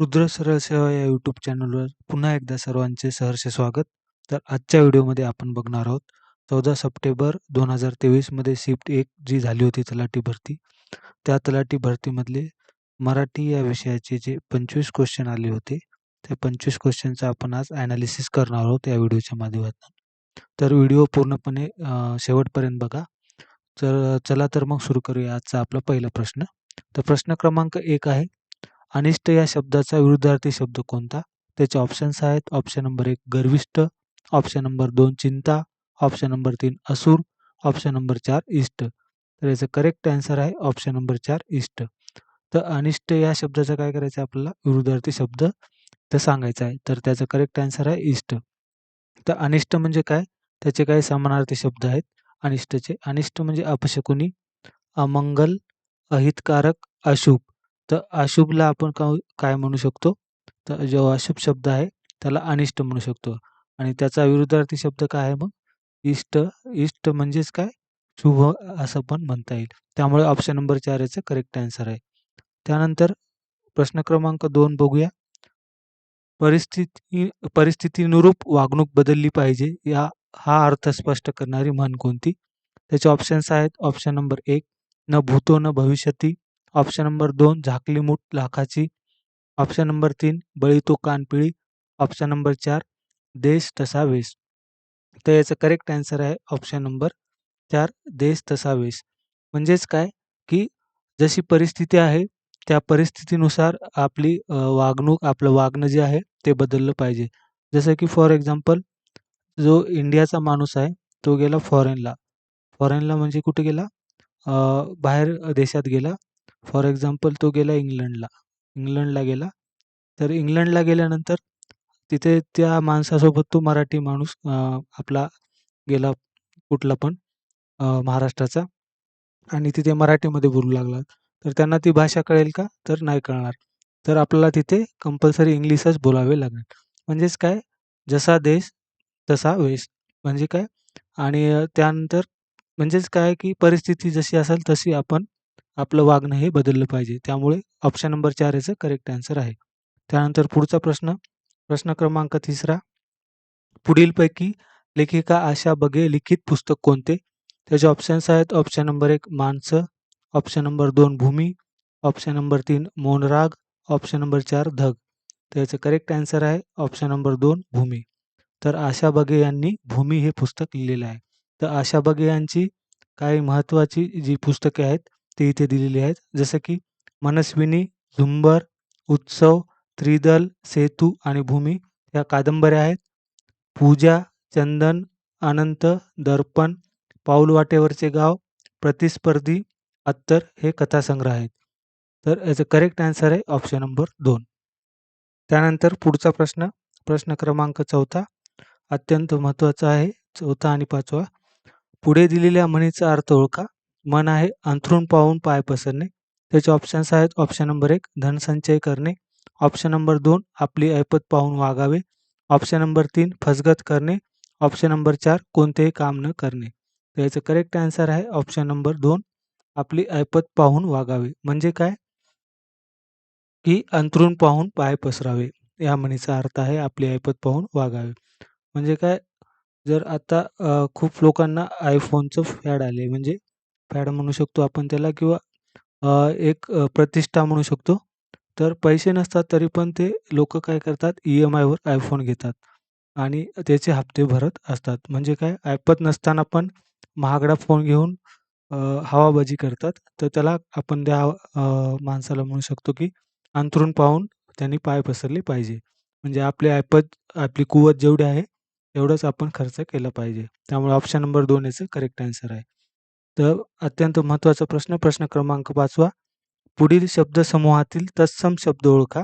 रुद्र सरळ सेवा या यूट्यूब चॅनलवर पुन्हा एकदा सर्वांचे सहर्ष स्वागत. तर आजच्या व्हिडिओमध्ये आपण बघणार आहोत चौदा सप्टेंबर दोन हजार तेवीसमध्ये शिफ्ट एक जी झाली होती तलाठी भरती. त्या तलाठी भरतीमधले मराठी या विषयाचे जे पंचवीस क्वेश्चन आले होते त्या पंचवीस क्वेश्चनचं आपण आज ॲनालिसिस करणार आहोत या व्हिडिओच्या माध्यमातून. तर व्हिडिओ पूर्णपणे शेवटपर्यंत बघा. तर चला तर मग सुरू करूया आजचा आपला पहिला प्रश्न. तर प्रश्न क्रमांक एक आहे अनिष्ट या शब्दाचा विरुद्धार्थी शब्द कोणता? त्याचे ऑप्शन्स आहेत. ऑप्शन नंबर एक गर्विष्ट. ऑप्शन नंबर दोन चिंता. ऑप्शन नंबर तीन असुर. ऑप्शन नंबर चार इष्ट. तर याचं करेक्ट आन्सर आहे. ऑप्शन नंबर चार इष्ट. तर अनिष्ट या शब्दाचं काय करायचं आहे आपल्याला? विरुद्धार्थी शब्द तर सांगायचा आहे. तर त्याचं करेक्ट आन्सर आहे इष्ट. तर अनिष्ट म्हणजे काय? त्याचे काही समानार्थी शब्द आहेत. अनिष्टचे. अनिष्ट म्हणजे अपशकुनी अमंगल अहितकारक अशुभ. तर अशुभला आपण का काय म्हणू शकतो? तर जो अशुभ शब्द आहे त्याला अनिष्ट म्हणू शकतो. आणि त्याचा विरुद्धार्थी शब्द काय आहे मग? इष्ट इष्ट म्हणजेच काय? शुभ असं पण म्हणता येईल. त्यामुळे ऑप्शन नंबर चार याचं करेक्ट आन्सर आहे. त्यानंतर प्रश्न क्रमांक दोन बघूया. परिस्थिती परिस्थितीनुरूप वागणूक बदलली पाहिजे या हा अर्थ स्पष्ट करणारी म्हण कोणती? त्याचे ऑप्शन्स आहेत ऑप्शन नंबर एक न भूतो न भविष्यती ऑप्शन नंबर दोन झाकली मूठ लाखाची. ऑप्शन नंबर तीन बळी तो कानपिळी ऑप्शन नंबर चार देश तसा वेश. तर याचं करेक्ट आन्सर आहे ऑप्शन नंबर चार देश तसा वेश. म्हणजेच काय? की जशी परिस्थिती आहे त्या परिस्थितीनुसार आपली वागणूक आपलं वागणं जे आहे ते बदललं पाहिजे. जसं की फॉर एक्झाम्पल जो इंडियाचा माणूस आहे तो गेला फॉरेनला फॉरेनला म्हणजे कुठे गेला? बाहेर देशात गेला. फॉर एक्झाम्पल तो गेला इंग्लंडला. इंग्लंडला गेला. तर इंग्लंडला गेल्यानंतर तिथे त्या माणसासोबत तो मराठी माणूस आपला गेला कुठला पण महाराष्ट्राचा. आणि तिथे मराठीमध्ये बोलू लागला. तर त्यांना ती भाषा कळेल का? तर नाही कळणार. तर आपल्याला तिथे कंपल्सरी इंग्लिशच बोलावे लागेल. म्हणजेच काय? जसा देश तसा वेश. म्हणजे काय? आणि त्यानंतर म्हणजेच काय की परिस्थिती जशी असेल तशी आपण आपलं वागणं हे बदललं पाहिजे. त्यामुळे ऑप्शन नंबर चार याचं करेक्ट आन्सर आहे. त्यानंतर पुढचा प्रश्न प्रश्न क्रमांक तिसरा. पुढीलपैकी लेखिका आशा बगे लिखित पुस्तक कोणते? त्याचे ऑप्शन्स आहेत ऑप्शन नंबर एक माणसं ऑप्शन नंबर दोन भूमी ऑप्शन नंबर तीन मोनराग ऑप्शन नंबर चार धग. त्याचं करेक्ट आन्सर आहे ऑप्शन नंबर दोन भूमी. तर आशा बगे यांनी भूमी हे पुस्तक लिहिलेलं आहे. तर आशा बगे यांची काही महत्त्वाची जी पुस्तके आहेत ते इथे दिलेली आहेत. जसं की मनस्विनी झुंबर उत्सव त्रिदल सेतू आणि भूमी या कादंबऱ्या आहेत. पूजा चंदन अनंत दर्पण पाऊलवाटेवरचे गाव प्रतिस्पर्धी अत्तर हे कथासंग्रह आहेत. तर याचं करेक्ट आन्सर आहे ऑप्शन नंबर दोन. त्यानंतर पुढचा प्रश्न प्रश्न क्रमांक चौथा. अत्यंत महत्त्वाचा आहे. चौथा आणि पाचवा. पुढे दिलेल्या म्हणीचा अर्थ ओळखा. मन आहे अंथरून पाहून पाय पसरणे. त्याचे ऑप्शन्स आहेत ऑप्शन नंबर एक धनसंचय करणे. ऑप्शन नंबर दोन आपली ऐपत पाहून वागावे. ऑप्शन नंबर तीन फसगत करणे. ऑप्शन नंबर चार कोणतेही काम न करणे. तर याचं करेक्ट आन्सर आहे ऑप्शन नंबर दोन आपली ऐपत पाहून वागावे. म्हणजे काय? की अंतरून पाहून पाय पसरावे. या म्हणीचा अर्थ आहे आपली ऐपत पाहून वागावे. म्हणजे काय? जर आता खूप लोकांना आयफोनचं फॅड आले म्हणजे फॅड म्हणू शकतो आपण त्याला किंवा एक प्रतिष्ठा म्हणू शकतो. तर पैसे नसतात तरी पण ते लोक काय करतात? ई एम आयवर आयफोन घेतात. आणि त्याचे हप्ते भरत असतात. म्हणजे काय? ऐपत नसताना पण महागडा फोन घेऊन हवाबाजी करतात. तर त्याला आपण त्या माणसाला म्हणू शकतो की अंथरूण पाहून त्यांनी पाय पसरले पाहिजे. म्हणजे आपली ऐपत आपली कुवत जेवढी आहे तेवढंच आपण खर्च केला पाहिजे. त्यामुळे ऑप्शन नंबर दोन याचं करेक्ट आन्सर आहे. तर अत्यंत महत्त्वाचा प्रश्न प्रश्न क्रमांक पाचवा. पुढील शब्दसमूहातील तत्सम शब्द ओळखा.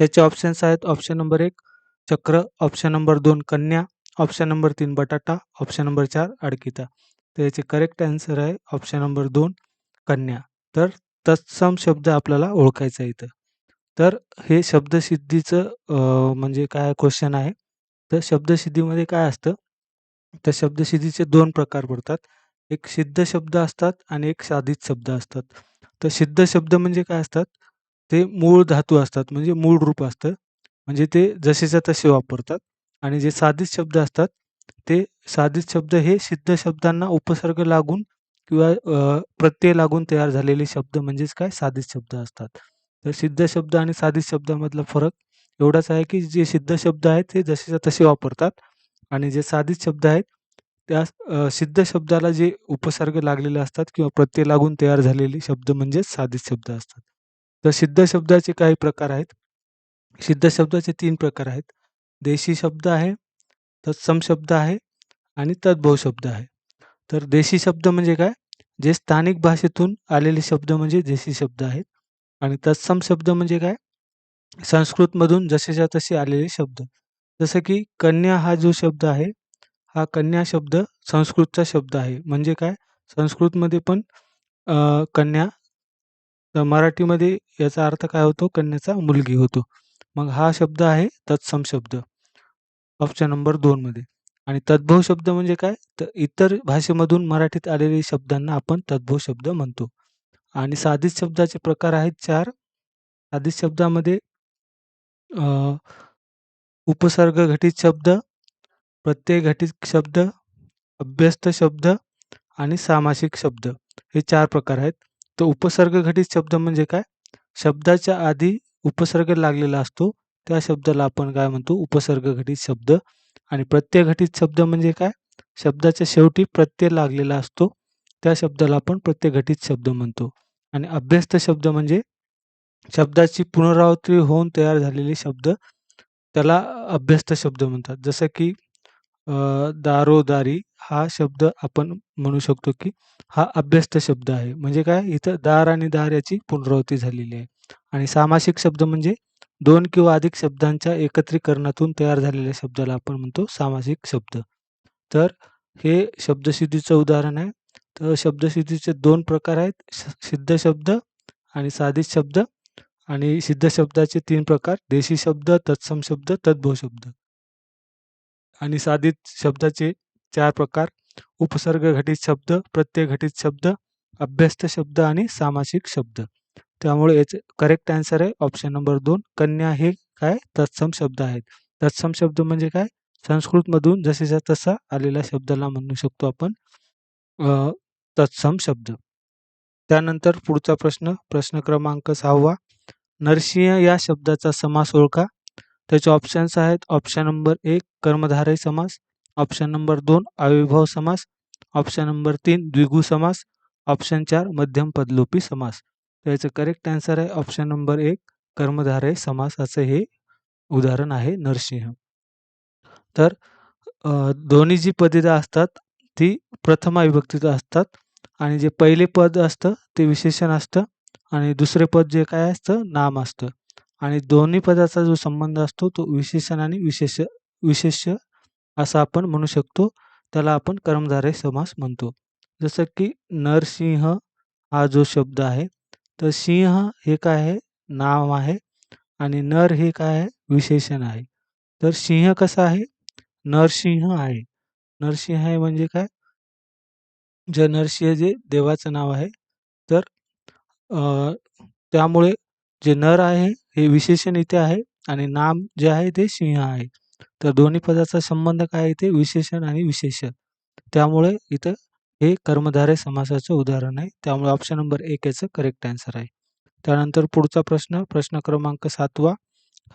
त्याचे ऑप्शन्स आहेत ऑप्शन नंबर एक चक्र ऑप्शन नंबर दोन कन्या ऑप्शन नंबर तीन बटाटा ऑप्शन नंबर चार अडकिता. तर याचे करेक्ट आन्सर आहे ऑप्शन नंबर दोन कन्या. तर तत्सम शब्द आपल्याला ओळखायचा इथं. तर हे शब्दसिद्धीचं म्हणजे काय क्वेश्चन आहे? तर शब्दसिद्धीमध्ये काय असतं? तर शब्दसिद्धीचे दोन प्रकार पडतात. एक सिद्ध शब्द असतात आणि एक साधित शब्द असतात. तर सिद्ध शब्द म्हणजे काय असतात? ते मूळ धातू असतात म्हणजे मूळ रूप असतं. म्हणजे ते जसेच्या तसे वापरतात. आणि जे साधित शब्द असतात ते साधित शब्द हे सिद्ध शब्दांना उपसर्ग लागून किंवा अ, प्रत्यय लागून तयार झालेले शब्द म्हणजेच काय? साधित शब्द असतात. तर सिद्ध शब्द आणि साधित शब्दामधला फरक एवढाच आहे की जे सिद्ध शब्द आहेत ते जसेच्या तसे वापरतात. आणि जे साधित शब्द आहेत त्या सिद्ध शब्दाला जे उपसर्ग लागलेले असतात किंवा प्रत्यय लागून तयार झालेले शब्द म्हणजेच साधित शब्द असतात. तर सिद्ध शब्दाचे काही प्रकार आहेत. सिद्ध शब्दाचे तीन प्रकार आहेत. देशी शब्द आहे तत्सम शब्द आहे आणि तद्भव शब्द आहे. तर देशी शब्द म्हणजे काय? जे स्थानिक भाषेतून आलेले शब्द म्हणजे देशी शब्द आहेत. आणि तत्सम शब्द म्हणजे काय? संस्कृतमधून जसेच्या तसे आलेले शब्द. जसं की कन्या हा जो शब्द आहे हा कन्या शब्द संस्कृतचा शब्द आहे. म्हणजे काय? संस्कृतमध्ये पण कन्या तर मराठीमध्ये याचा अर्थ काय होतो? कन्याचा मुलगी होतो. मग हा शब्द आहे तत्सम शब्द. ऑप्शन नंबर दोनमध्ये आणि तद्भव शब्द म्हणजे काय? तर इतर भाषेमधून मराठीत आलेले शब्दांना आपण तद्भव शब्द म्हणतो. आणि साधित शब्दाचे प्रकार आहेत चार. साधित शब्दामध्ये उपसर्ग घटित शब्द प्रत्यय घटित शब्द अभ्यस्त शब्द आणि सामासिक शब्द हे चार प्रकार आहेत. तर उपसर्ग घटित शब्द म्हणजे काय? शब्दाच्या आधी उपसर्ग लागलेला असतो. त्या शब्दाला आपण काय म्हणतो? उपसर्ग घटित शब्द. आणि प्रत्यय घटित शब्द म्हणजे काय? शब्दाच्या शेवटी प्रत्यय लागलेला असतो. त्या शब्दाला आपण प्रत्यय घटित शब्द म्हणतो. आणि अभ्यस्त शब्द म्हणजे शब्दाची पुनरावृत्ती होऊन तयार झालेले शब्द. त्याला अभ्यस्त शब्द म्हणतात. जसं की अ, दारोदारी हा शब्द आपण म्हणू शकतो की हा अभ्यस्त शब्द आहे. म्हणजे काय? इथं दार आणि दार याची पुनरावृत्ती झालेली आहे. आणि सामासिक शब्द म्हणजे दोन किंवा अधिक शब्दांच्या एकत्रीकरणातून तयार झालेल्या शब्दाला आपण म्हणतो सामासिक शब्द. तर हे शब्दसिद्धीचं उदाहरण आहे. तर शब्दसिद्धीचे दोन प्रकार आहेत. स- सिद्ध शब्द आणि साधित शब्द. आणि सिद्ध शब्दाचे तीन प्रकार देशी शब्द तत्सम शब्द तद्भव शब्द. आणि साधित शब्दाचे चार प्रकार. उपसर्ग घटित शब्द प्रत्यय घटित शब्द अभ्यस्त शब्द आणि सामासिक शब्द. त्यामुळे याचे करेक्ट आन्सर आहे ऑप्शन नंबर दोन. कन्या हे काय? तत्सम शब्द आहेत. तत्सम शब्द म्हणजे काय? संस्कृतमधून जसेच्या तसा आलेल्या शब्दाला म्हणू शकतो आपण तत्सम शब्द. त्यानंतर पुढचा प्रश्न प्रश्न क्रमांक सहावा. नरसिंह या शब्दाचा समास ओळखा त्याचे ऑप्शन्स आहेत ऑप्शन नंबर एक कर्मधारय समास ऑप्शन नंबर दोन अविभाव समास ऑप्शन नंबर तीन द्विगु समास ऑप्शन चार मध्यम पदलोपी समास. तर याचं करेक्ट आन्सर आहे ऑप्शन नंबर एक कर्मधारय समास असं हे उदाहरण आहे नरसिंह. तर दोन्ही जी पदिता असतात ती प्रथमा विभक्तीत असतात आणि जे पहिले पद असतं ते विशेषण असतं आणि दुसरे पद जे काय असतं नाम असतं. आणि दोन्ही पदाचा जो संबंध असतो तो विशेषण आणि विशेष विशेष्य असा आपण म्हणू शकतो. त्याला आपण कर्मधारय समास म्हणतो. जसं की नरसिंह हा जो शब्द आहे तर सिंह हे काय आहे? नाव आहे आणि नर हे काय आहे? विशेषण आहे. तर सिंह कसा आहे? नरसिंह आहे. नरसिंह आहे म्हणजे काय? जे नरसिंह जे देवाचं नाव आहे तर त्यामुळे जे नर आहे हे विशेषण इथे आहे आणि नाम जे आहे ते सिंह आहे. तर दोन्ही पदाचा संबंध काय आहे ते विशेषण आणि विशेषण. त्यामुळे इथं हे कर्मधारय समासाचं उदाहरण आहे. त्यामुळे ऑप्शन नंबर एक याचं करेक्ट आन्सर आहे. त्यानंतर पुढचा प्रश्न प्रश्न क्रमांक सातवा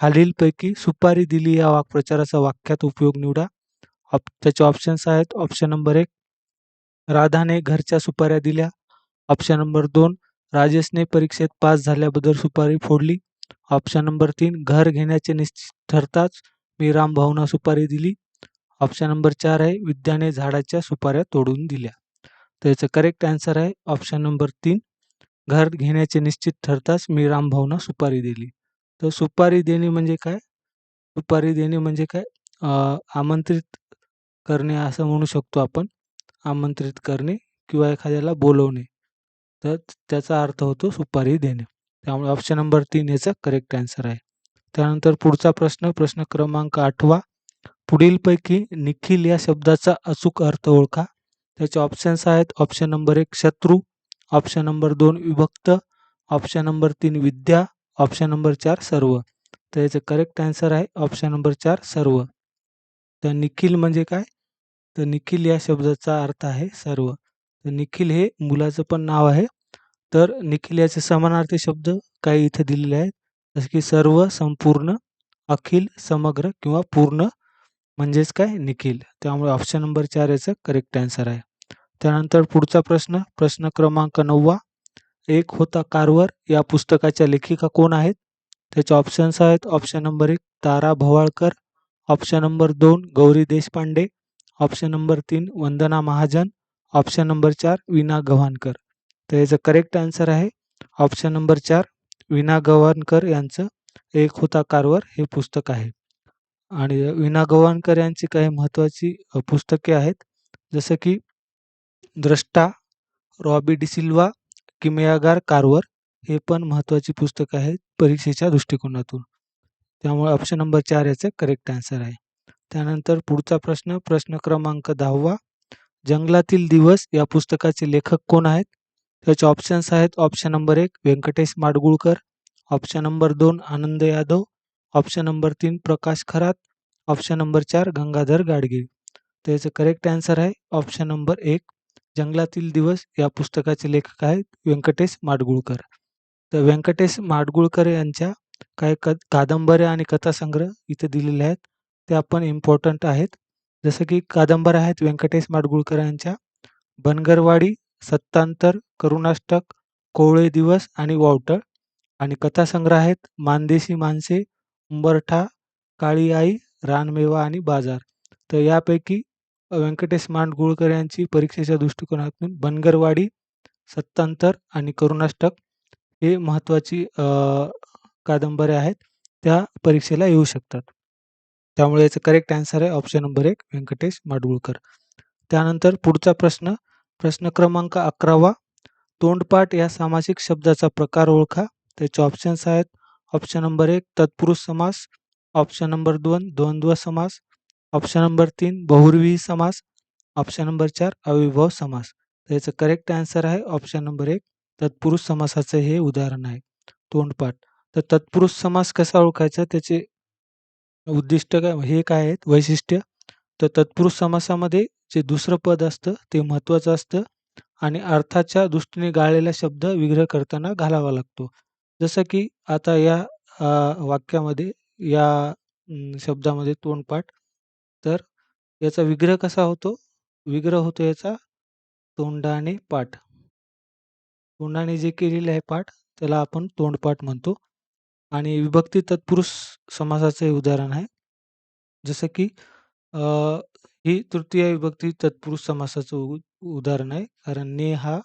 खालीलपैकी सुपारी दिली या वाक्प्रचाराचा वाक्यात उपयोग निवडा. ऑप त्याचे ऑप्शन्स आहेत. ऑप्शन नंबर एक राधाने घरच्या सुपाऱ्या दिल्या. ऑप्शन नंबर दोन राजेशने परीक्षेत पास झाल्याबद्दल सुपारी फोडली. ऑप्शन नंबर तीन घर घेण्याचे निश्चित ठरताच मी रामभाऊना सुपारी दिली. ऑप्शन नंबर चार आहे विद्याने झाडाच्या सुपाऱ्या तोडून दिल्या. तर याचं करेक्ट आन्सर आहे ऑप्शन नंबर तीन घर घेण्याचे निश्चित ठरताच मी रामभाऊना सुपारी दिली. तर सुपारी देणे म्हणजे काय? सुपारी देणे म्हणजे काय? आमंत्रित करणे असं म्हणू शकतो आपण. आमंत्रित करणे किंवा एखाद्याला बोलवणे. तर त्याचा अर्थ होतो सुपारी देणे. त्यामुळे ऑप्शन नंबर तीन याचा करेक्ट आन्सर आहे. त्यानंतर पुढचा प्रश्न प्रश्न क्रमांक आठवा. पुढीलपैकी निखिल या शब्दाचा अचूक अर्थ ओळखा. त्याचे ऑप्शन्स आहेत ऑप्शन नंबर एक शत्रू ऑप्शन नंबर दोन विभक्त ऑप्शन नंबर तीन विद्या ऑप्शन नंबर चार सर्व. तर याचं करेक्ट आन्सर आहे ऑप्शन नंबर चार सर्व. तर निखिल म्हणजे काय? तर निखिल या शब्दाचा अर्थ आहे सर्व. तर निखिल हे मुलाचं पण नाव आहे. तर निखिल याचे समानार्थी शब्द काही इथे दिलेले आहेत. जसे की सर्व संपूर्ण अखिल समग्र किंवा पूर्ण म्हणजेच काय? निखिल. त्यामुळे ऑप्शन नंबर चार याचं करेक्ट आन्सर आहे. त्यानंतर पुढचा प्रश्न प्रश्न क्रमांक नववा. एक होता कारवर. या पुस्तकाच्या लेखिका कोण आहेत? त्याचे ऑप्शन्स आहेत. ऑप्शन नंबर एक तारा भवाळकर. ऑप्शन नंबर दोन गौरी देशपांडे. ऑप्शन नंबर तीन वंदना महाजन. ऑप्शन नंबर चार विना गव्हाणकर. तर याचं करेक्ट आन्सर आहे. ऑप्शन नंबर चार विना गव्हाणकर यांचं एक होता कारवर हे पुस्तक आहे. आणि विना गव्हाणकर यांची काही महत्त्वाची पुस्तके आहेत. जसं की द्रष्टा रॉबी डिसिल्वा किमयागार कारवर हे पण महत्त्वाची पुस्तकं आहेत परीक्षेच्या दृष्टिकोनातून. त्यामुळे ऑप्शन नंबर चार याचं करेक्ट आन्सर आहे. त्यानंतर पुढचा प्रश्न प्रश्न क्रमांक दहावा जंगलातील दिवस या पुस्तकाचे लेखक कोण आहेत? त्याचे ऑप्शन्स आहेत. ऑप्शन नंबर एक व्यंकटेश माडगुळकर. ऑप्शन नंबर दोन आनंद यादव. ऑप्शन नंबर तीन प्रकाश खरात. ऑप्शन नंबर चार गंगाधर गाडगीळ तर याचं करेक्ट आन्सर आहे. ऑप्शन नंबर एक जंगलातील दिवस. या पुस्तकाचे लेखक आहेत व्यंकटेश माडगुळकर. तर व्यंकटेश माडगुळकर यांच्या काही क कादंबऱ्या आणि कथासंग्रह इथे दिलेले आहेत. त्या पण इम्पॉर्टंट आहेत. जसं की कादंबऱ्या आहेत व्यंकटेश माडगुळकर यांच्या. बनगरवाडी सत्तांतर करुणाष्टक कोवळे दिवस आणि वावटळ. आणि कथासंग्रह आहेत मानदेशी माणसे उंबरठा काळी आई रानमेवा आणि बाजार. तर यापैकी व्यंकटेश मांडगुळकर यांची परीक्षेच्या दृष्टिकोनातून बनगरवाडी सत्तांतर आणि करुणाष्टक हे महत्त्वाची कादंबऱ्या आहेत. त्या परीक्षेला येऊ शकतात. त्यामुळे याचं करेक्ट आन्सर आहे ऑप्शन नंबर एक व्यंकटेश माडगुळकर. त्यानंतर पुढचा प्रश्न प्रश्न क्रमांक अकरावा. तोंडपाठ या सामासिक शब्दाचा प्रकार ओळखा. त्याचे ऑप्शन्स आहेत. ऑप्शन नंबर एक तत्पुरुष समास. ऑप्शन नंबर दोन द्वंद्व समास. ऑप्शन नंबर तीन बहुर्वी समास. ऑप्शन नंबर चार अविभव समास. याचं करेक्ट आन्सर आहे. ऑप्शन नंबर एक तत्पुरुष समासाचं हे उदाहरण आहे. तोंडपाठ. तर तत्पुरुष समास कसा ओळखायचा? त्याचे उद्दिष्ट काय? हे काय आहेत? वैशिष्ट्य. तर तत्पुरुष समासामध्ये जे दुसरं पद असतं ते महत्त्वाचं असतं आणि अर्थाच्या दृष्टीने गाळलेला शब्द विग्रह करताना घालावा लागतो. जसं की आता या वाक्यामध्ये या शब्दामध्ये तोंडपाठ. तर याचा विग्रह कसा होतो? विग्रह होतो याचा तोंडाने पाठ. तोंडाने जे केलेले आहे पाठ त्याला आपण तोंडपाठ म्हणतो. आणि विभक्ती तत्पुरुष समासाचं हे उदाहरण आहे. जसं की ही तृतीय विभक्ती तत्पुरुष समासाचं उ उदाहरण आहे. कारण ने हा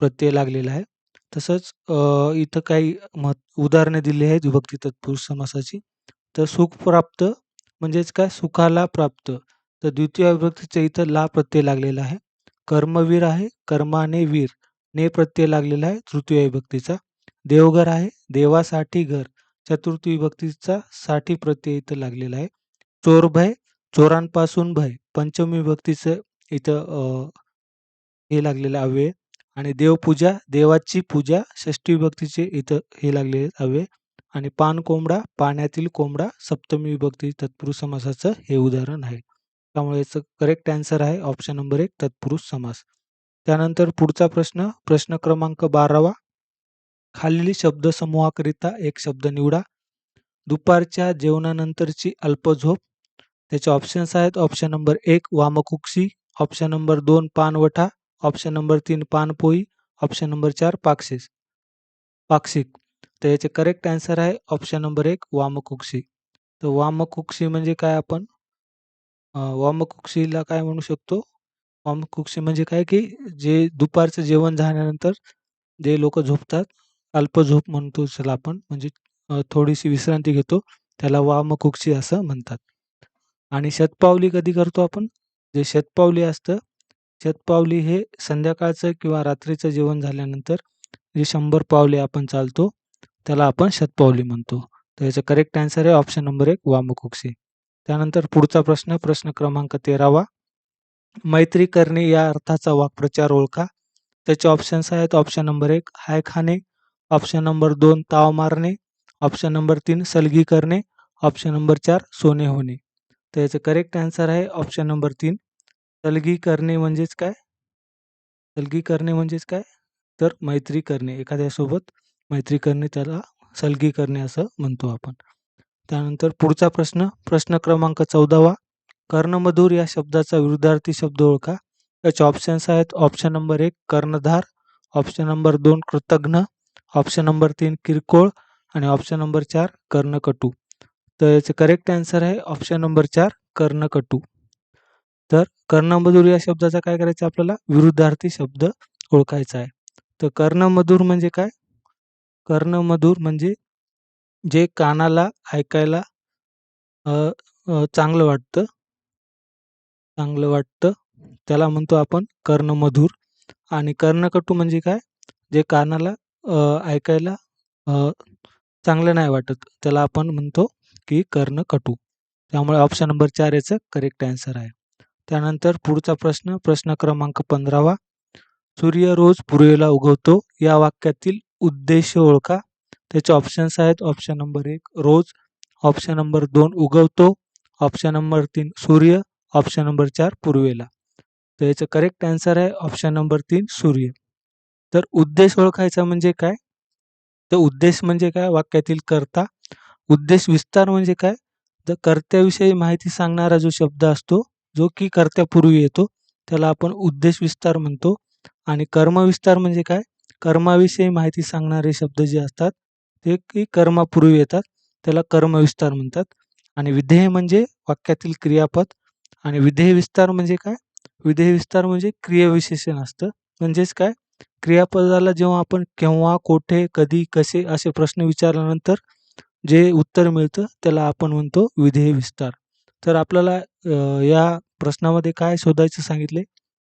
प्रत्यय लागलेला आहे. तसंच अ, इथं काही महत् उदाहरणे दिली आहेत विभक्ती तत्पुरुष समासाची. तर सुख प्राप्त म्हणजेच काय? सुखाला प्राप्त. तर द्वितीय विभक्तीच्या इथं ला प्रत्यय लागलेला आहे. कर्मवीर आहे. कर्माने वीर. ने प्रत्यय लागलेला आहे तृतीय विभक्तीचा. देवघर आहे. देवासाठी घर. चतुर्थी विभक्तीचा साठी प्रत्यय इथं लागलेला आहे. चोर भय. चोरांपासून भय. पंचमी भक्तीचं इथं हे लागलेलं अव्यय. आणि देवपूजा देवाची पूजा षष्टी विभक्तीचे इथं हे लागलेले अव्यय. आणि पान कोंबडा पाण्यातील कोंबडा सप्तमी विभक्ती तत्पुरुष समासाचं हे उदाहरण आहे. त्यामुळे याचं करेक्ट आन्सर आहे ऑप्शन नंबर एक तत्पुरुष समास. त्यानंतर पुढचा प्रश्न प्रश्न क्रमांक बारावा. खालील शब्दसमूहाकरिता एक शब्द निवडा. दुपारच्या जेवणानंतरची अल्प झोप त्याचे ऑप्शन्स आहेत. ऑप्शन नंबर एक वामकुक्षी. ऑप्शन नंबर दोन पानवठा. ऑप्शन नंबर तीन पानपोई. ऑप्शन नंबर चार पाक्षिस पाक्षिक. तर याचे करेक्ट आन्सर आहे. ऑप्शन नंबर एक वामकुक्षी. तर वामकुक्षी म्हणजे काय आपण? वामकुक्षीला काय म्हणू शकतो? वामकुक्षी म्हणजे काय की जे दुपारचं जेवण झाल्यानंतर जे लोक झोपतात अल्प झोप म्हणतो त्याला आपण म्हणजे थोडीशी विश्रांती घेतो त्याला वामकुक्षी असं म्हणतात. आणि शतपावली कधी करतो आपण? जे शतपावली असतं शतपावली हे संध्याकाळचं किंवा रात्रीचं जेवण झाल्यानंतर जे शंभर पावले आपण चालतो त्याला आपण शतपावली म्हणतो. तर याचं करेक्ट आन्सर आहे ऑप्शन नंबर एक वामकुक्षी. त्यानंतर पुढचा प्रश्न प्रश्न क्रमांक तेरावा. मैत्री करणे या अर्थाचा वाक्प्रचार ओळखा. त्याचे ऑप्शन्स आहेत ऑप्शन नंबर एक हाय खाणे. ऑप्शन नंबर दोन ताव मारणे. ऑप्शन नंबर तीन सलगी करणे. ऑप्शन नंबर चार सोने होणे. तर याचं करेक्ट आन्सर आहे ऑप्शन नंबर तीन. सलगी करणे म्हणजेच काय? सलगी करणे म्हणजेच काय? तर मैत्री करणे एखाद्यासोबत मैत्री करणे त्याला सलगी करणे असं म्हणतो आपण. त्यानंतर पुढचा प्रश्न प्रश्न क्रमांक चौदावा. कर्णमधुर या शब्दाचा विरुद्धार्थी शब्द ओळखा. त्याचे ऑप्शन्स आहेत ऑप्शन नंबर एक कर्णधार ऑप्शन नंबर दोन कृतघ्न ऑप्शन नंबर तीन किरकोळ आणि ऑप्शन नंबर चार कर्णकटू. तर याचं करेक्ट आन्सर आहे ऑप्शन नंबर चार कर्णकटू. तर कर्णमधूर या शब्दाचा काय करायचं आपल्याला? विरुद्धार्थी शब्द ओळखायचा आहे. तर कर्णमधूर म्हणजे काय? कर्णमधूर म्हणजे जे कानाला ऐकायला चांगलं वाटतं. चांगलं वाटतं. त्याला म्हणतो आपण कर्णमधूर. आणि कर्णकटू म्हणजे काय? जे कानाला ऐकायला चांगलं नाही वाटत. त्याला आपण म्हणतो की कर्ण कटू. त्यामुळे ऑप्शन नंबर चार याचं करेक्ट आन्सर आहे. त्यानंतर पुढचा प्रश्न प्रश्न क्रमांक पंधरावा सूर्य रोज पूर्वेला उगवतो या वाक्यातील उद्देश ओळखा. त्याचे ऑप्शन्स आहेत ऑप्शन नंबर एक रोज. ऑप्शन नंबर दोन उगवतो. ऑप्शन नंबर तीन सूर्य. ऑप्शन नंबर चार पूर्वेला. तर याचं करेक्ट आन्सर आहे ऑप्शन नंबर तीन सूर्य. तर उद्देश ओळखायचा म्हणजे काय? तर उद्देश म्हणजे काय? वाक्यातील कर्ता उद्देश विस्तार म्हणजे काय? तर कर्त्याविषयी माहिती सांगणारा जो शब्द असतो जो की कर्त्यापूर्वी येतो त्याला आपण उद्देश विस्तार म्हणतो. आणि कर्मविस्तार म्हणजे काय? कर्माविषयी माहिती सांगणारे शब्द जे असतात ते की कर्मापूर्वी येतात त्याला कर्मविस्तार म्हणतात. आणि विधेय म्हणजे वाक्यातील क्रियापद. आणि विधेय विस्तार म्हणजे काय? विधेय विस्तार म्हणजे क्रियाविशेषण असतं. म्हणजेच काय? क्रियापदाला जेव्हा आपण केव्हा कोठे कधी कसे असे प्रश्न विचारल्यानंतर जे उत्तर मिळतं त्याला आपण म्हणतो विधेय विस्तार. तर आपल्याला या प्रश्नामध्ये काय शोधायचं सांगितले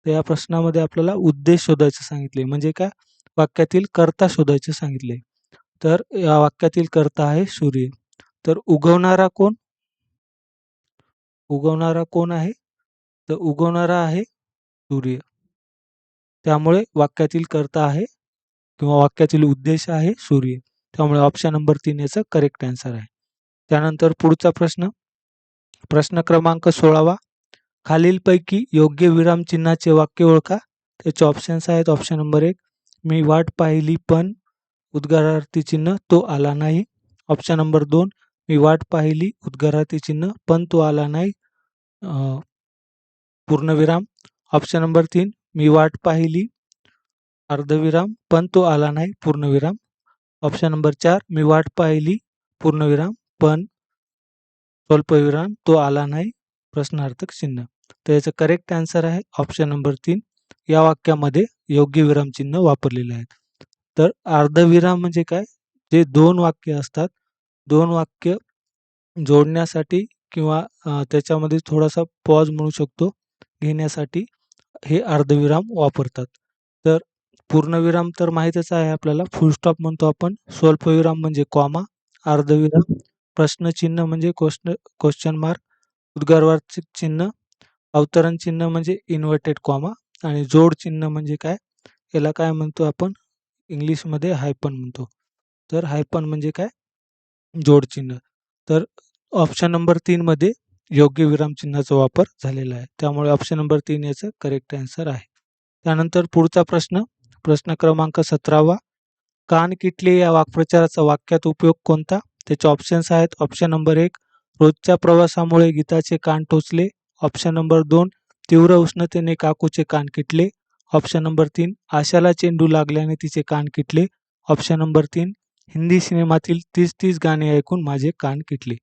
तर या प्रश्नामध्ये आपल्याला उद्देश शोधायचं सांगितले म्हणजे काय? वाक्यातील कर्ता शोधायचे सांगितले तर या वाक्यातील कर्ता आहे सूर्य. तर उगवणारा कोण? उगवणारा कोण आहे? तर उगवणारा आहे सूर्य. त्यामुळे वाक्यातील कर्ता आहे किंवा वाक्यातील उद्देश आहे सूर्य. त्यामुळे ऑप्शन नंबर तीन याचं करेक्ट आन्सर आहे. त्यानंतर पुढचा प्रश्न. प्रश्न क्रमांक सोळावा. खालीलपैकी योग्य विरामचिन्हाचे वाक्य ओळखा. त्याचे ऑप्शन्स आहेत. ऑप्शन नंबर एक मी वाट पाहिली पण उद्गारार्थी चिन्ह तो आला नाही. ऑप्शन नंबर दोन मी वाट पाहिली उद्गारार्थी चिन्ह पण तो आला नाही. पूर्णविराम ऑप्शन नंबर तीन मी वाट पाहिली अर्धविराम पण तो आला नाही. पूर्णविराम ऑप्शन नंबर चार मी वाट पाहिली पूर्णविराम पण स्वल्पविराम तो आला नाही प्रश्नार्थक चिन्ह. तर याचं करेक्ट आन्सर आहे ऑप्शन नंबर तीन. या वाक्यामध्ये योग्य विराम चिन्ह वापरलेले आहेत. तर अर्धविराम म्हणजे काय? जे दोन वाक्य असतात दोन वाक्य जोडण्यासाठी किंवा त्याच्यामध्ये थोडासा पॉज म्हणू शकतो घेण्यासाठी हे अर्धविराम वापरतात. तर पूर्णविराम तर माहीतच आहे आपल्याला. फुलस्टॉप म्हणतो आपण. स्वल्पविराम म्हणजे कॉमा अर्धविराम प्रश्नचिन्ह म्हणजे क्वेश्चन क्वेश्चन मार्क उद्गारवाचक चिन्ह अवतरण चिन्ह म्हणजे इन्व्हर्टेड कॉमा आणि जोड चिन्ह म्हणजे काय? याला काय म्हणतो आपण? इंग्लिशमध्ये हायपन म्हणतो. तर हायपन म्हणजे काय? जोड चिन्ह. तर ऑप्शन नंबर तीनमध्ये योग्य विराम चिन्हाचा वापर झालेला आहे. त्यामुळे ऑप्शन नंबर तीन याचं करेक्ट आन्सर आहे. त्यानंतर पुढचा प्रश्न प्रश्न क्रमांक सतरावा. कान किटले या वाक्प्रचाराचा वाक्यात उपयोग कोणता? त्याचे ऑप्शन्स आहेत. ऑप्शन नंबर एक रोजच्या प्रवासामुळे गीताचे कान टोचले. ऑप्शन नंबर दोन तीव्र उष्णतेने काकूचे कान किटले. ऑप्शन नंबर तीन आशाला चेंडू लागल्याने तिचे कान किटले. ऑप्शन नंबर तीन हिंदी सिनेमातील तीस तीस गाणे ऐकून माझे कान किटले.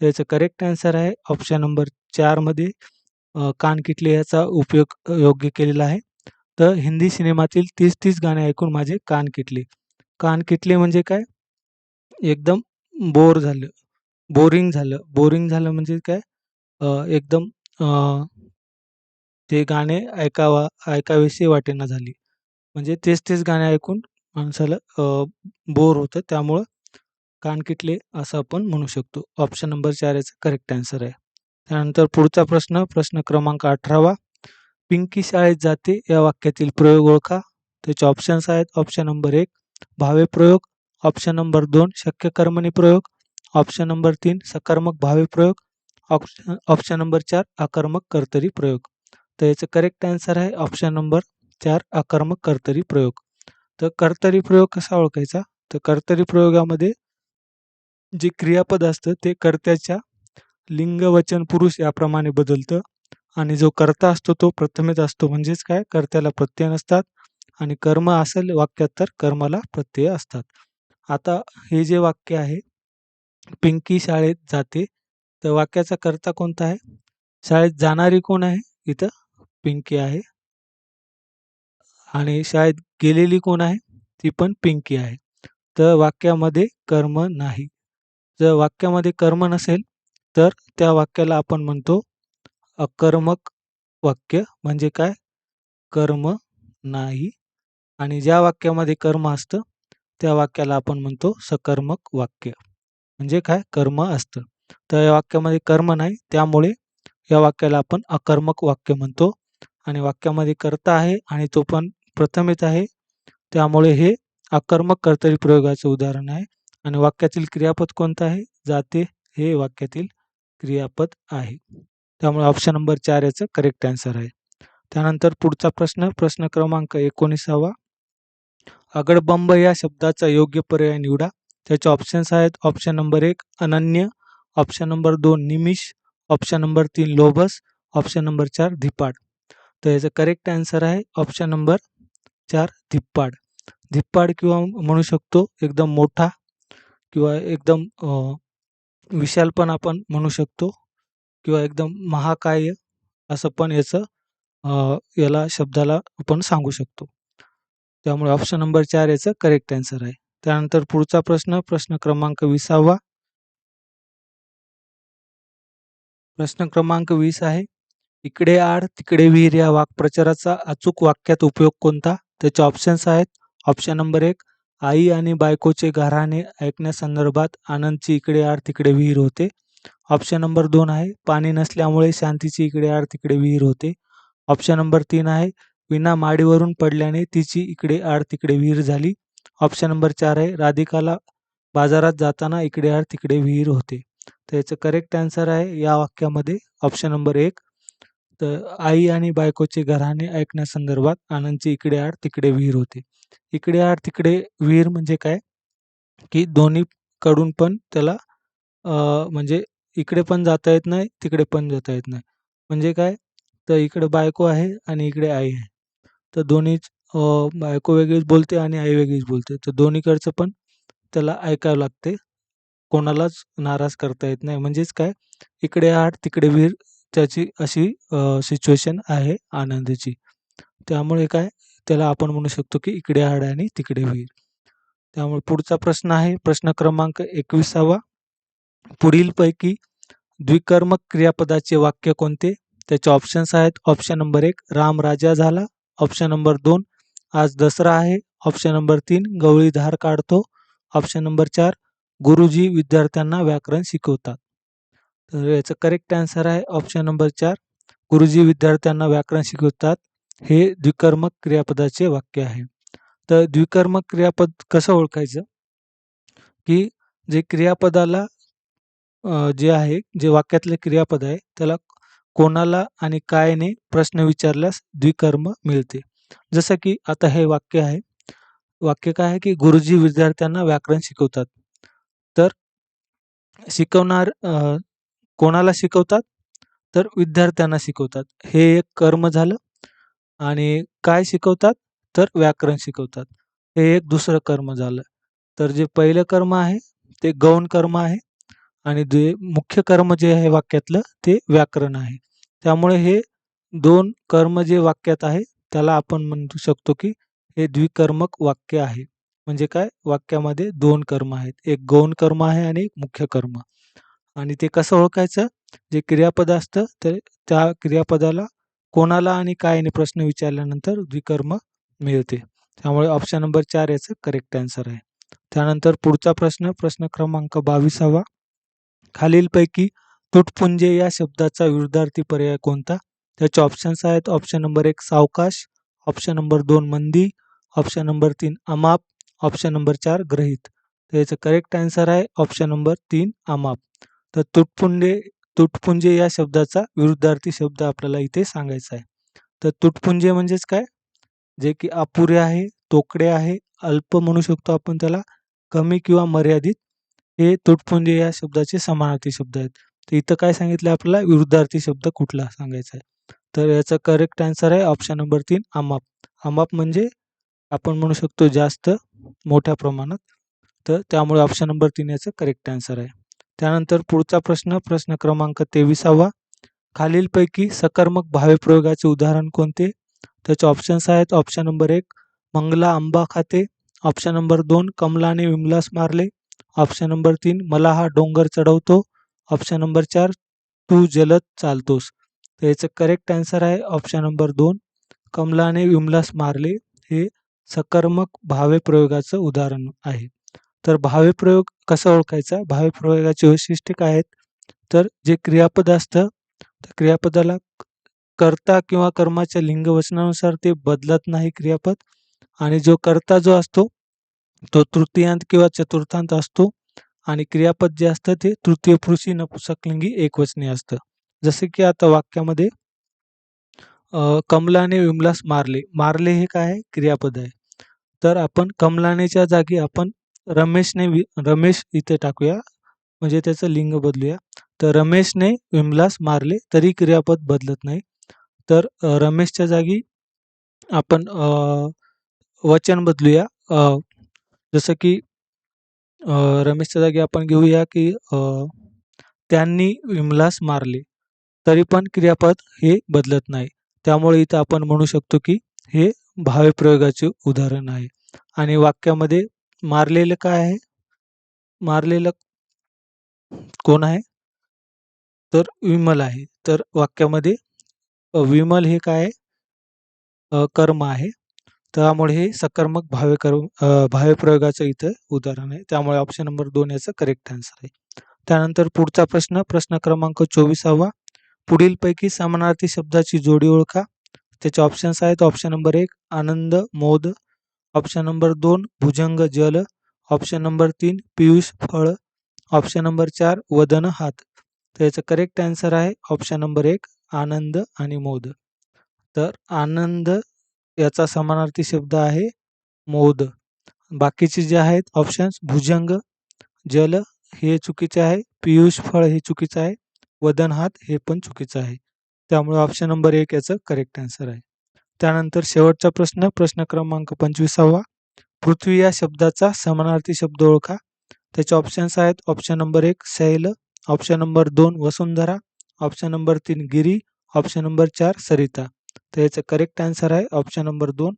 त्याचं करेक्ट आन्सर आहे. ऑप्शन नंबर चारमध्ये कान किटले याचा उपयोग योग्य केलेला आहे. तर हिंदी सिनेमातील तीस तीस गाणे ऐकून माझे कान किटले. कान किटले म्हणजे काय? एकदम बोर झालं. बोरिंग झालं. बोरिंग झालं म्हणजे काय? एकदम ते गाणे ऐकावा ऐकावेसे वाटेना झाली. म्हणजे तेच तेच गाणे ऐकून माणसाला बोर होतं. त्यामुळं कान किटले असं आपण म्हणू शकतो. ऑप्शन नंबर चार याचा करेक्ट आन्सर आहे. त्यानंतर पुढचा प्रश्न प्रश्न क्रमांक अठरावा. पिंकी शाळेत जाते या वाक्यातील प्रयोग ओळखा. त्याचे ऑप्शन्स आहेत ऑप्शन नंबर एक भावे प्रयोग ऑप्शन नंबर दोन शक्य कर्मणी प्रयोग ऑप्शन नंबर तीन सकर्मक भावे प्रयोग ऑप्शन ऑप्शन नंबर चार आकर्मक कर्तरी प्रयोग. तर याचं करेक्ट आन्सर आहे ऑप्शन नंबर चार आकर्मक कर्तरी प्रयोग. तर कर्तरी प्रयोग कसा ओळखायचा? तर कर्तरी प्रयोगामध्ये जे क्रियापद असतं ते कर्त्याच्या लिंग वचन पुरुष याप्रमाणे बदलतं. आणि जो कर्ता असतो तो प्रथमेच असतो. म्हणजेच काय? कर्त्याला प्रत्यय नसतात आणि कर्म असेल वाक्यात तर कर्माला प्रत्यय असतात. आता हे जे वाक्य आहे पिंकी शाळेत जाते तर वाक्याचा कर्ता कोणता आहे? शाळेत जाणारी कोण आहे? इथं पिंकी आहे. आणि शाळेत गेलेली कोण आहे? ती पण पिंकी आहे. तर वाक्यामध्ये कर्म नाही. जर वाक्यामध्ये कर्म नसेल तर त्या वाक्याला आपण म्हणतो अकर्मक वाक्य म्हणजे काय? कर्म नाही. आणि ज्या वाक्यामध्ये कर्म असतं त्या वाक्याला आपण म्हणतो सकर्मक वाक्य. म्हणजे काय? कर्म असतं. तर या वाक्यामध्ये कर्म नाही त्यामुळे या वाक्याला आपण अकर्मक वाक्य म्हणतो. आणि वाक्यामध्ये कर्ता आहे आणि तो पण प्रथमेच आहे. त्यामुळे हे अकर्मक कर्तरी प्रयोगाचं उदाहरण आहे. आणि वाक्यातील क्रियापद कोणतं आहे? जाते हे वाक्यातील क्रियापद आहे. त्यामुळे ऑप्शन नंबर चार याचं करेक्ट आन्सर आहे. त्यानंतर पुढचा प्रश्न प्रश्न क्रमांक एकोणीसावा. अगडबंब या शब्दाचा योग्य पर्याय निवडा. त्याचे ऑप्शन्स आहेत ऑप्शन नंबर एक अनन्य ऑप्शन नंबर दोन निमिष ऑप्शन नंबर तीन लोभस ऑप्शन नंबर चार धिप्पाड. तर याचं करेक्ट आन्सर आहे ऑप्शन नंबर चार धिप्पाड. धिप्पाड किंवा म्हणू शकतो एकदम मोठा किंवा एकदम विशाल पण आपण म्हणू शकतो. किंवा एकदम महाकाय असं पण याचं याला शब्दाला आपण सांगू शकतो. त्यामुळे ऑप्शन नंबर चार याचं करेक्ट आन्सर आहे. त्यानंतर पुढचा प्रश्न प्रश्न क्रमांक विसावा. प्रश्न क्रमांक वीस आहे. इकडे आड तिकडे विहीर या वाक्प्रचाराचा अचूक वाक्यात उपयोग कोणता? त्याचे ऑप्शन्स आहेत. ऑप्शन नंबर एक आई आणि बायकोचे घराणे ऐकण्यासंदर्भात आनंदची इकडे आड तिकडे विहीर होते. ऑप्शन नंबर दोन आहे पाणी नसल्यामुळे शांतीची इकडे आड तिकडे विहीर होते. ऑप्शन नंबर तीन आहे विना माडीवरून पडल्याने तिची इकडे आड तिकडे विहीर झाली. ऑप्शन नंबर चार आहे राधिकाला बाजारात जाताना इकडे आड तिकडे विहीर होते. तर याचं करेक्ट आन्सर आहे या वाक्यामध्ये. ऑप्शन नंबर एक तर आई आणि बायकोचे घराणे ऐकण्यासंदर्भात आनंदची इकडे आड तिकडे विहीर होते. इकडे आड तिकडे विहीर म्हणजे काय? की दोन्हीकडून पण त्याला म्हणजे इकडे पण जाता येत नाही तिकडे पण जाता येत नाही. म्हणजे काय? तर इकडे बायको आहे आणि इकडे आई आहे. तर दोन्हीच बायको वेगळीच बोलते आणि आई वेगळीच बोलते. तर दोन्हीकडचं पण त्याला ऐकावं लागते. कोणालाच नाराज करता येत नाही. म्हणजेच काय? इकडे आठ तिकडे विहीर त्याची अशी सिच्युएशन आहे आनंदीची. त्यामुळे काय? त्याला आपण म्हणू शकतो की इकडे आड आणि तिकडे विहीर. त्यामुळे पुढचा प्रश्न आहे. प्रश्न क्रमांक एकविसावा. पुढीलपैकी द्विकर्मक क्रियापदाचे वाक्य कोणते? त्याचे ऑप्शन्स आहेत. ऑप्शन नंबर एक राम राजा झाला. ऑप्शन नंबर दोन आज दसरा आहे. ऑप्शन नंबर तीन गवळी धार काढतो. ऑप्शन नंबर चार गुरुजी विद्यार्थ्यांना व्याकरण शिकवतात. तर याचं करेक्ट आन्सर आहे. ऑप्शन नंबर चार गुरुजी विद्यार्थ्यांना व्याकरण शिकवतात. हे द्विकर्मक क्रियापदाचे वाक्य आहे. तर द्विकर्मक क्रियापद कसं ओळखायचं? की जे क्रियापदाला जे आहे जे वाक्यातले क्रियापद आहे त्याला कोणाला आणि कायने प्रश्न विचारल्यास द्विकर्म मिळते. जसं की आता हे वाक्य आहे. वाक्य काय आहे की गुरुजी विद्यार्थ्यांना व्याकरण शिकवतात. तर शिकवणार कोणाला शिकवतात? तर विद्यार्थ्यांना शिकवतात. हे एक कर्म झालं आणि काय शिकवतात? तर व्याकरण शिकवतात. हे एक दुसरं कर्म झालं. तर जे पहिलं कर्म आहे ते गौण कर्म आहे आणि जे मुख्य कर्म जे आहे वाक्यातलं ते व्याकरण आहे. त्यामुळे हे दोन कर्म जे वाक्यात आहे त्याला आपण म्हणू शकतो की हे द्विकर्मक वाक्य आहे. म्हणजे काय? वाक्यामध्ये दोन कर्म आहेत. एक गौण कर्म आहे आणि एक मुख्य कर्म. आणि ते कसं ओळखायचं? जे क्रियापद असतं तर त्या क्रियापदाला कोणाला आणि काय आणि प्रश्न विचारल्यानंतर द्विकर्म मिळते. त्यामुळे ऑप्शन नंबर चार याचं करेक्ट आन्सर आहे. त्यानंतर पुढचा प्रश्न प्रश्न क्रमांक बावीसावा. खालीलपैकी तुटपुंजे या शब्दाचा विरुद्धार्थी पर्याय कोणता? त्याचे ऑप्शन्स आहेत. ऑप्शन नंबर एक सावकाश. ऑप्शन नंबर दोन मंदी. ऑप्शन नंबर तीन अमाप. ऑप्शन नंबर चार ग्रहित. तर याचं करेक्ट आन्सर आहे. ऑप्शन नंबर तीन अमाप. तर तुटपुंजे तुटपुंजे या शब्दाचा विरुद्धार्थी शब्द आपल्याला इथे सांगायचा आहे. तर तुटपुंजे म्हणजेच काय? जे की अपुरे आहे तोकडे आहे अल्प म्हणू शकतो आपण त्याला. कमी किंवा मर्यादित हे तुटपुंजे या शब्दाचे समानार्थी शब्द आहेत. तर इथं काय सांगितलं आपल्याला? विरुद्धार्थी शब्द कुठला सांगायचा आहे? तर याचा करेक्ट आन्सर आहे ऑप्शन नंबर तीन अमाप अमाप म्हणजे आपण म्हणू शकतो जास्त मोठ्या प्रमाणात. तर त्यामुळे ऑप्शन नंबर तीन याचं करेक्ट आन्सर आहे. त्यानंतर पुढचा प्रश्न प्रश्न क्रमांक तेविसावा. खालीलपैकी सकर्मक भावे प्रयोगाचे उदाहरण कोणते? त्याचे ऑप्शन्स आहेत ऑप्शन नंबर एक मंगला आंबा खाते. ऑप्शन नंबर दोन कमलाने विमलास मारले. ऑप्शन नंबर तीन मला हा डोंगर चढवतो. ऑप्शन नंबर चार तू जलद चालतोस. तर याचं करेक्ट आन्सर आहे ऑप्शन नंबर दोन. कमलाने विमलास मारले. हे सकर्मक भावे प्रयोगाचं उदाहरण आहे. तर भावे प्रयोग कसा ओळखायचा? भावे प्रयोगाचे वैशिष्ट्य काय आहेत? तर जे क्रियापद असतं त्या क्रियापदाला कर्ता किंवा कर्माच्या लिंगवचनानुसार ते बदलत नाही क्रियापद. आणि जो कर्ता जो असतो तो तृतीयांत किंवा चतुर्थांत असतो आणि क्रियापद जे असतं ते तृतीय पुरुषी नपुसकलिंगी एकवचनी असतं. जसे की आता वाक्यामध्ये कमलाने विमलास मारले. मारले हे काय आहे? क्रियापद आहे. तर आपण कमलानेच्या जागी आपण रमेशने वि रमेश इथे टाकूया. म्हणजे त्याचं लिंग बदलूया. तर रमेशने विमलास मारले तरी क्रियापद बदलत नाही. तर रमेशच्या जागी आपण वचन बदलूया. जसं की रमेशच्या जागी आपण घेऊया की त्यांनी विमलास मारले तरी पण क्रियापद हे बदलत नाही. त्यामुळे इथं आपण म्हणू शकतो की हे भावे प्रयोगाचे उदाहरण आहे. आणि वाक्यामध्ये मारलेलं काय आहे? मारलेलं कोण आहे? तर विमल आहे. तर वाक्यामध्ये विमल हे काय कर्म आहे. त्यामुळे हे सकर्मक भावे कर्म भावे प्रयोगाचं इथं उदाहरण आहे. त्यामुळे ऑप्शन नंबर दोन याचं करेक्ट आन्सर आहे. त्यानंतर पुढचा प्रश्न प्रश्न क्रमांक चोवीसावा. पुढीलपैकी समानार्थी शब्दाची जोडी ओळखा. त्याचे ऑप्शन्स आहेत. ऑप्शन नंबर एक आनंद मोद. ऑप्शन नंबर दोन भुजंग जल. ऑप्शन नंबर तीन पियुष फळ. ऑप्शन नंबर चार वदन हात. तर याचं करेक्ट आन्सर आहे. ऑप्शन नंबर एक आनंद आणि मोद. तर आनंद याचा समानार्थी शब्द आहे मोद. बाकीचे जे आहेत ऑप्शन्स भुजंग जल हे चुकीचे आहे पियुष फळ हे चुकीचं आहे वदन हात हे पण चुकीचं आहे. त्यामुळे ऑप्शन नंबर एक याचं करेक्ट आन्सर आहे. त्यानंतर शेवटचा प्रश्न प्रश्न क्रमांक पंचवीसावा. पृथ्वी या शब्दाचा समानार्थी शब्द ओळखा. त्याचे ऑप्शन्स आहेत ऑप्शन नंबर एक शैल ऑप्शन नंबर दोन वसुंधरा ऑप्शन नंबर तीन गिरी ऑप्शन नंबर चार सरिता. तर याचं करेक्ट आन्सर आहे ऑप्शन नंबर दोन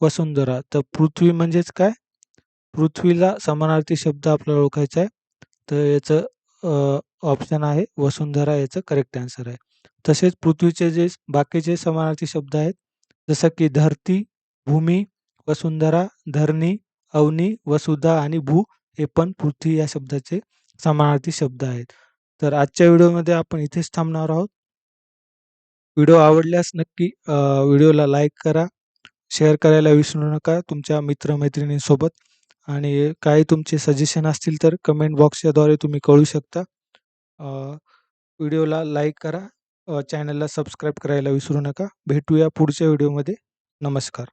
वसुंधरा. तर पृथ्वी म्हणजेच काय? पृथ्वीला समानार्थी शब्द आपल्याला ओळखायचा आहे. तर याचं ऑप्शन आहे वसुंधरा याचं करेक्ट आन्सर आहे. तसेच पृथ्वीचे जे बाकीचे समानार्थी शब्द आहेत जसं की धरती भूमी वसुंधरा धरणी अवनी वसुधा आणि भू हे पण पृथ्वी या शब्दाचे समानार्थी शब्द आहेत. तर आजच्या व्हिडिओमध्ये आपण इथेच थांबणार आहोत. व्हिडिओ आवडल्यास नक्की व्हिडिओला लाईक करा शेअर करायला विसरू नका तुमच्या मित्रमैत्रिणींसोबत. आणि काही तुमचे सजेशन असतील तर कमेंट बॉक्सच्याद्वारे तुम्ही कळू शकता. व्हिडिओला लाईक करा चॅनलला सबस्क्राईब करायला विसरू नका. भेटूया पुढच्या व्हिडिओमध्ये. नमस्कार.